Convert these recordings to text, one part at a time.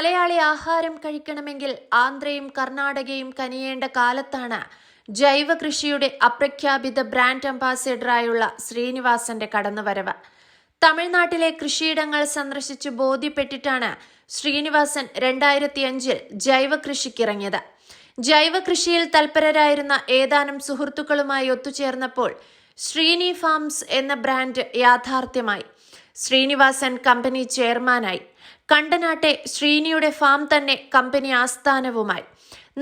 മലയാളി ആഹാരം കഴിക്കണമെങ്കിൽ ആന്ധ്രയും കർണാടകയും കനിയേണ്ട കാലത്താണ് ജൈവ കൃഷിയുടെ അപ്രഖ്യാപിത ബ്രാൻഡ് അംബാസിഡറായുള്ള ശ്രീനിവാസന്റെ കടന്നുവരവ്. തമിഴ്നാട്ടിലെ കൃഷിയിടങ്ങൾ സന്ദർശിച്ച് ബോധ്യപ്പെട്ടിട്ടാണ് ശ്രീനിവാസൻ രണ്ടായിരത്തി അഞ്ചിൽ ജൈവ കൃഷിക്കിറങ്ങിയത് ജൈവ കൃഷിയിൽ തൽപരരായിരുന്ന ഏതാനും സുഹൃത്തുക്കളുമായി ഒത്തുചേർന്നപ്പോൾ ശ്രീനി ഫാംസ് എന്ന ബ്രാൻഡ് യാഥാർത്ഥ്യമായി. ശ്രീനിവാസൻ കമ്പനി ചെയർമാനായി. കണ്ടനാട്ടെ ശ്രീനിയുടെ ഫാം തന്നെ കമ്പനി ആസ്ഥാനവുമായി.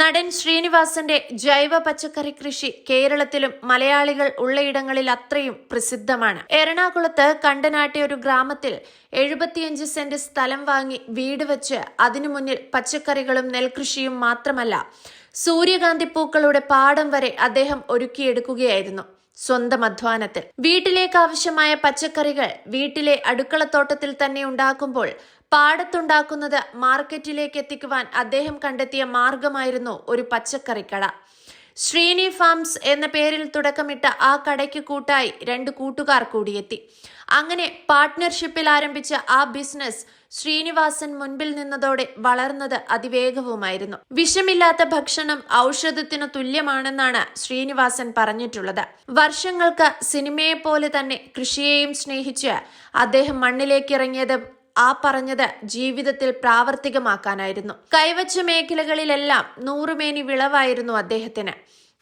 നടൻ ശ്രീനിവാസന്റെ ജൈവ പച്ചക്കറി കൃഷി കേരളത്തിലും മലയാളികൾ ഉള്ളയിടങ്ങളിൽ അത്രയും പ്രസിദ്ധമാണ്. എറണാകുളത്ത് കണ്ടനാട്ടെ ഒരു ഗ്രാമത്തിൽ എഴുപത്തിയഞ്ച് സെന്റ് സ്ഥലം വാങ്ങി വീട് വെച്ച് അതിനു മുന്നിൽ പച്ചക്കറികളും നെൽകൃഷിയും മാത്രമല്ല സൂര്യകാന്തി പൂക്കളുടെ പാടം വരെ അദ്ദേഹം ഒരുക്കിയെടുക്കുകയായിരുന്നു. സ്വന്തം അധ്വാനത്തിൽ. വീട്ടിലേക്ക് ആവശ്യമായ പച്ചക്കറികൾ വീട്ടിലെ അടുക്കളത്തോട്ടത്തിൽ തന്നെ ഉണ്ടാക്കുമ്പോൾ പാടത്തുണ്ടാക്കുന്നത് മാർക്കറ്റിലേക്ക് എത്തിക്കുവാൻ അദ്ദേഹം കണ്ടെത്തിയ മാർഗമായിരുന്നു ഒരു പച്ചക്കറിക്കട. ശ്രീനി ഫാംസ് എന്ന പേരിൽ തുടക്കമിട്ട ആ കടയ്ക്ക് കൂട്ടായി രണ്ട് കൂട്ടുകാർ കൂടിയെത്തി. അങ്ങനെ പാർട്ട്ണർഷിപ്പിൽ ആരംഭിച്ച ആ ബിസിനസ് ശ്രീനിവാസൻ മുൻപിൽ നിന്നതോടെ വളർന്നത് അതിവേഗവുമായിരുന്നു. വിഷമില്ലാത്ത ഭക്ഷണം ഔഷധത്തിന് തുല്യമാണെന്നാണ് ശ്രീനിവാസൻ പറഞ്ഞിട്ടുള്ളത്. വർഷങ്ങൾക്ക് സിനിമയെ പോലെ തന്നെ കൃഷിയെയും സ്നേഹിച്ച് അദ്ദേഹം മണ്ണിലേക്ക് ഇറങ്ങിയത് ആ പറഞ്ഞത് ജീവിതത്തിൽ പ്രാവർത്തികമാക്കാനായിരുന്നു. കൈവച്ച മേഖലകളിലെല്ലാം നൂറുമേനി വിളവായിരുന്നു അദ്ദേഹത്തിന്.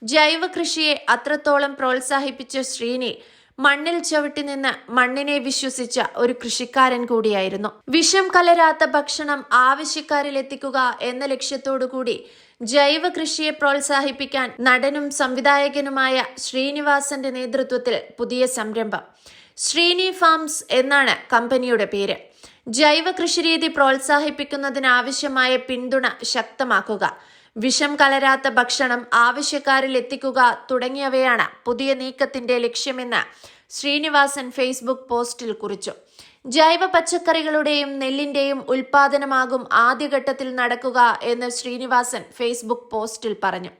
ജൈവ കൃഷിയെ അത്രത്തോളം പ്രോത്സാഹിപ്പിച്ച ശ്രീനി മണ്ണിൽ ചവിട്ടി നിന്ന് മണ്ണിനെ വിശ്വസിച്ച ഒരു കൃഷിക്കാരൻ കൂടിയായിരുന്നു. വിഷം കലരാത്ത ഭക്ഷണം ആവശ്യക്കാരിൽ എത്തിക്കുക എന്ന ലക്ഷ്യത്തോടുകൂടി ജൈവ കൃഷിയെ പ്രോത്സാഹിപ്പിക്കാൻ നടനും സംവിധായകനുമായ ശ്രീനിവാസന്റെ നേതൃത്വത്തിൽ പുതിയ സംരംഭം. ശ്രീനി ഫാംസ് എന്നാണ് കമ്പനിയുടെ പേര്. ജൈവ കൃഷിരീതി പ്രോത്സാഹിപ്പിക്കുന്നതിനാവശ്യമായ പിന്തുണ ശക്തമാക്കുക. വിഷം കലരാത്ത ഭക്ഷണം ആവശ്യക്കാരിൽ എത്തിക്കുക തുടങ്ങിയവയാണ് പുതിയ നീക്കത്തിന്റെ ലക്ഷ്യമെന്ന് ശ്രീനിവാസൻ ഫേസ്ബുക്ക് പോസ്റ്റിൽ കുറിച്ചു. ജൈവ പച്ചക്കറികളുടെയും നെല്ലിന്റെയും ഉൽപാദനമാകും ആദ്യഘട്ടത്തിൽ നടക്കുക എന്ന് ശ്രീനിവാസൻ ഫേസ്ബുക്ക് പോസ്റ്റിൽ പറഞ്ഞു.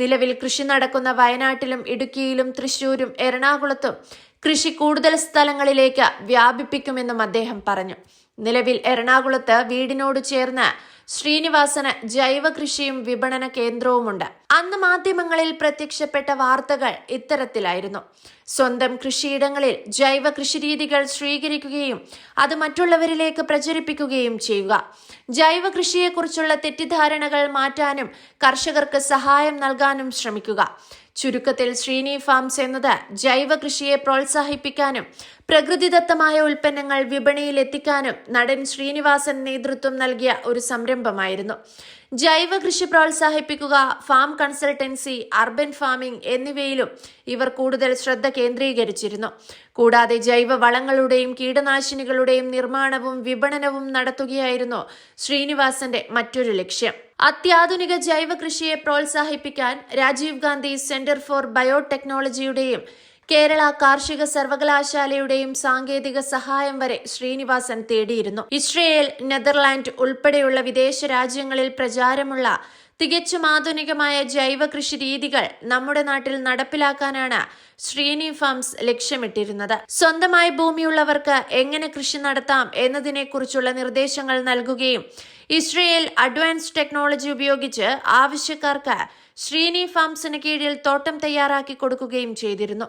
നിലവിൽ കൃഷി നടക്കുന്ന വയനാട്ടിലും ഇടുക്കിയിലും തൃശൂരും എറണാകുളത്തും കൃഷി കൂടുതൽ സ്ഥലങ്ങളിലേക്ക് വ്യാപിപ്പിക്കുമെന്നും അദ്ദേഹം പറഞ്ഞു. നിലവിൽ എറണാകുളത്ത് വീടിനോട് ചേർന്ന് ശ്രീനിവാസന് ജൈവ കൃഷിയും വിപണന കേന്ദ്രവുമുണ്ട്. അന്ന് മാധ്യമങ്ങളിൽ പ്രത്യക്ഷപ്പെട്ട വാർത്തകൾ ഇത്തരത്തിലായിരുന്നു. സ്വന്തം കൃഷിയിടങ്ങളിൽ ജൈവ കൃഷിരീതികൾ സ്വീകരിക്കുകയും അത് മറ്റുള്ളവരിലേക്ക് പ്രചരിപ്പിക്കുകയും ചെയ്യുക. ജൈവ കൃഷിയെക്കുറിച്ചുള്ള തെറ്റിദ്ധാരണകൾ മാറ്റാനും കർഷകർക്ക് സഹായം നൽകാനും ശ്രമിക്കുക. ചുരുക്കത്തിൽ ശ്രീനി ഫാംസ് എന്നത് ജൈവ കൃഷിയെ പ്രോത്സാഹിപ്പിക്കാനും പ്രകൃതിദത്തമായ ഉൽപ്പന്നങ്ങൾ വിപണിയിൽ എത്തിക്കാനും നടൻ ശ്രീനിവാസൻ നേതൃത്വം നൽകിയ ഒരു സംരംഭമായിരുന്നു ജൈവ കൃഷി പ്രോത്സാഹിപ്പിക്കുക ഫാം കൺസൾട്ടൻസി അർബൻ ഫാമിംഗ് എന്നിവയിലും ഇവർ കൂടുതൽ ശ്രദ്ധ കേന്ദ്രീകരിച്ചിരുന്നു. കൂടാതെ ജൈവ വളങ്ങളുടെയും കീടനാശിനികളുടെയും നിർമ്മാണവും വിപണനവും നടത്തുകയായിരുന്നു ശ്രീനിവാസന്റെ മറ്റൊരു ലക്ഷ്യം. അത്യാധുനിക ജൈവ കൃഷിയെ പ്രോത്സാഹിപ്പിക്കാൻ രാജീവ് ഗാന്ധി സെന്റർ ഫോർ ബയോടെക്നോളജിയുടെയും കേരള കാർഷിക സർവകലാശാലയുടെയും സാങ്കേതിക സഹായം വരെ ശ്രീനിവാസൻ തേടിയിരുന്നു. ഇസ്രയേൽ നെതർലാൻഡ് ഉൾപ്പെടെയുള്ള വിദേശ രാജ്യങ്ങളിൽ പ്രചാരമുള്ള തികച്ചും ആധുനികമായ ജൈവ കൃഷി രീതികൾ നമ്മുടെ നാട്ടിൽ നടപ്പിലാക്കാനാണ് ശ്രീനി ഫാംസ് ലക്ഷ്യമിട്ടിരുന്നത്. സ്വന്തമായി ഭൂമിയുള്ളവർക്ക് എങ്ങനെ കൃഷി നടത്താം എന്നതിനെക്കുറിച്ചുള്ള നിർദ്ദേശങ്ങൾ നൽകുകയും ഇസ്രയേൽ അഡ്വാൻസ് ടെക്നോളജി ഉപയോഗിച്ച് ആവശ്യക്കാർക്ക് ശ്രീനി ഫാംസിന് കീഴിൽ തോട്ടം തയ്യാറാക്കി കൊടുക്കുകയും ചെയ്തിരുന്നു.